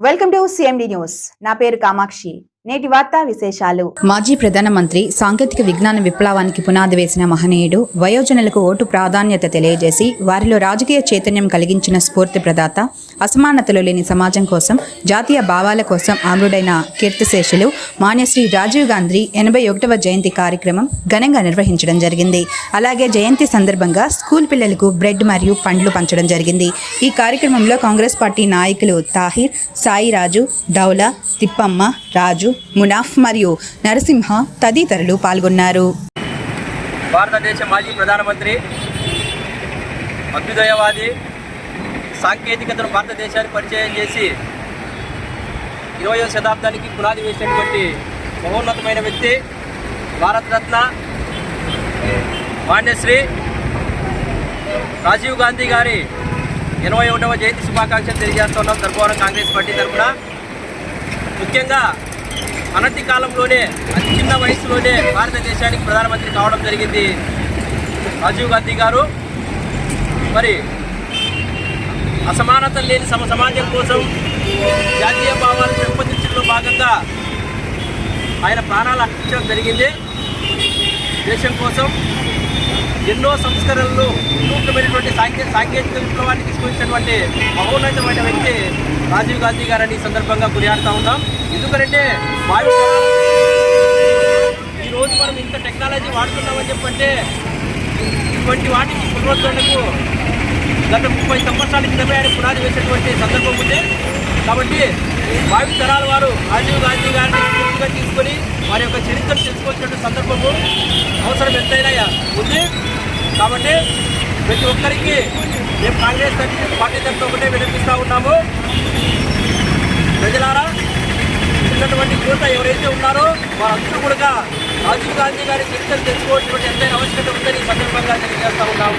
Welcome to CMD news. నా పేరు కామాక్షి. నేటి వార్తా విశేషాలు. మాజీ ప్రధానమంత్రి సాంకేతిక విజ్ఞాన విప్లవానికి పునాది వేసిన మహనీయుడు వయోజనులకు ఓటు ప్రాధాన్యత తెలియజేసి వారిలో రాజకీయ చైతన్యం కలిగించిన స్ఫూర్తి ప్రదాత అసమానతలు లేని సమాజం కోసం జాతీయ భావాల కోసం ఆమరుడైన కీర్తిశేషులు మాన్యశ్రీ రాజీవ్ గాంధీ ఎనభై ఒకటవ జయంతి కార్యక్రమం ఘనంగా నిర్వహించడం జరిగింది. అలాగే జయంతి సందర్భంగా స్కూల్ పిల్లలకు బ్రెడ్ మరియు పండ్లు పంచడం జరిగింది. ఈ కార్యక్రమంలో కాంగ్రెస్ పార్టీ నాయకులు తాహిర్ సాయిరాజు డౌలా తిప్పమ్మ రాజు మునాఫ్ మరియు నరసింహ తదితరులు పాల్గొన్నారు. భారతదేశ మాజీ ప్రధానమంత్రి అభ్యుదయవాది సాంకేతికతను భారతదేశానికి పరిచయం చేసి ఇరవయో శతాబ్దానికి పునాది వేసినటువంటి మహోన్నతమైన వ్యక్తి భారతరత్న మాన్యశ్రీ రాజీవ్ గాంధీ గారి ఇరవై ఒకటవ జయంతి శుభాకాంక్షలు తెలియజేస్తున్నాం ధర్మవరం కాంగ్రెస్ పార్టీ తరఫున ముఖ్యంగా అనతి కాలంలోనే అతి చిన్న వయసులోనే భారతదేశానికి ప్రధానమంత్రి కావడం జరిగింది రాజీవ్ గాంధీ గారు. మరి అసమానత లేని సమ సమాజం కోసం జాతీయ భావాలను పెంపొందించడంలో భాగంగా ఆయన ప్రాణాలు అర్పించడం జరిగింది. దేశం కోసం ఎన్నో సంస్కరణలు వినూత్నమైనటువంటి సాంకే సాంకేతిక విప్లవాన్ని తీసుకొచ్చినటువంటి మహోన్నతమైన వ్యక్తి రాజీవ్ గాంధీ గారని ఈ సందర్భంగా గురియాడుతూ ఉన్నాం. ఎందుకంటే వాయు ఈ రోజు మనం ఇంత టెక్నాలజీ వాడుతున్నామని చెప్పంటే ఇటువంటి వాటికి పునరుద్ధరణకు గత ముప్పై సంవత్సరాల క్రితమే ఆయన పునాది వేసినటువంటి సందర్భం ఉంది. కాబట్టి భావి తరాల వారు రాజీవ్ గాంధీ గారిని పూర్తిగా తీసుకొని వారి యొక్క చరిత్రను తెలుసుకోవాల్సిన సందర్భము అవసరం ఎంతైనా ఉంది. కాబట్టి ప్రతి ఒక్కరికి మేము కాంగ్రెస్ పార్టీ తరఫున ఒకటే వినిపిస్తూ ఉన్నాము. ప్రజలారా ఉన్నటువంటి యువత ఎవరైతే ఉన్నారో వారందరూ కూడా రాజీవ్ గాంధీ గారి చరిత్రను తెలుసుకోవాల్సినటువంటి ఎంతైనా ఆవశ్యకత ఉందని సందర్భంగా తెలియజేస్తూ ఉన్నాము.